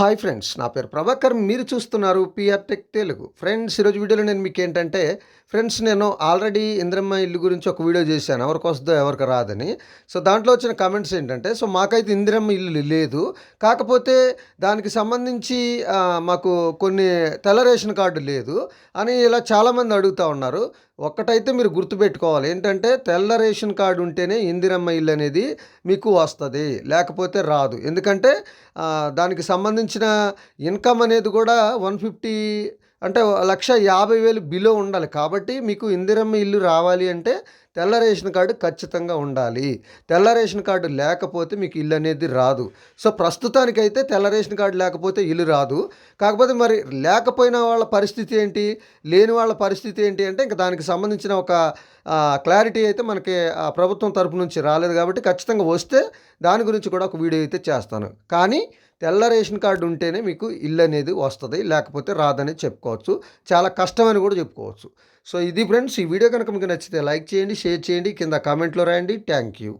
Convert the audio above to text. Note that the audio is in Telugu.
హాయ్ ఫ్రెండ్స్ నా పేరు ప్రభాకర్. మీరు చూస్తున్నారు పిఆర్ టెక్ తెలుగు. ఫ్రెండ్స్ ఈరోజు వీడియోలో నేను మీకు ఏంటంటే ఫ్రెండ్స్ నేను ఆల్రెడీ ఇంద్రమ్మ ఇల్లు గురించి ఒక వీడియో చేశాను. ఎవరికి వస్తుందో ఎవరికి రాదని. సో దాంట్లో వచ్చిన కామెంట్స్ ఏంటంటే సో మాకైతే ఇందిరమ్మ ఇల్లు లేదు. కాకపోతే దానికి సంబంధించి మాకు కొన్ని తెల్ల రేషన్ కార్డు లేదు అని ఇలా చాలామంది అడుగుతూ ఉన్నారు. ఒక్కటైతే మీరు గుర్తుపెట్టుకోవాలి. ఏంటంటే తెల్ల రేషన్ కార్డు ఉంటేనే ఇందిరమ్మ ఇల్లు అనేది మీకు వస్తుంది లేకపోతే రాదు. ఎందుకంటే దానికి సంబంధించిన ఇన్కమ్ అనేది కూడా వన్ ఫిఫ్టీ అంటే లక్ష యాభై వేలు బిలో ఉండాలి. కాబట్టి మీకు ఇందిరమ్మ ఇల్లు రావాలి అంటే తెల్ల రేషన్ కార్డు ఖచ్చితంగా ఉండాలి. తెల్ల రేషన్ కార్డు లేకపోతే మీకు ఇల్లు అనేది రాదు. సో ప్రస్తుతానికైతే తెల్ల రేషన్ కార్డు లేకపోతే ఇల్లు రాదు. కాకపోతే మరి లేకపోయిన వాళ్ళ పరిస్థితి ఏంటి? లేని వాళ్ళ పరిస్థితి ఏంటి అంటే ఇంకా దానికి సంబంధించిన ఒక క్లారిటీ అయితే మనకి ప్రభుత్వం తరపు నుంచి రాలేదు కాబట్టి ఖచ్చితంగా వస్తే దాని గురించి కూడా ఒక వీడియో అయితే చేస్తాను. కానీ తెల్ల రేషన్ కార్డు ఉంటేనే మీకు ఇల్లు అనేది వస్తుంది లేకపోతే రాదని చెప్పుకోవచ్చు. చాలా కష్టమని కూడా చెప్పుకోవచ్చు. సో ఇది ఫ్రెండ్స్ ఈ వీడియో కనుక మీకు నచ్చితే లైక్ చేయండి షేర్ చేయండి కింద కామెంట్లో రాయండి. Thank you.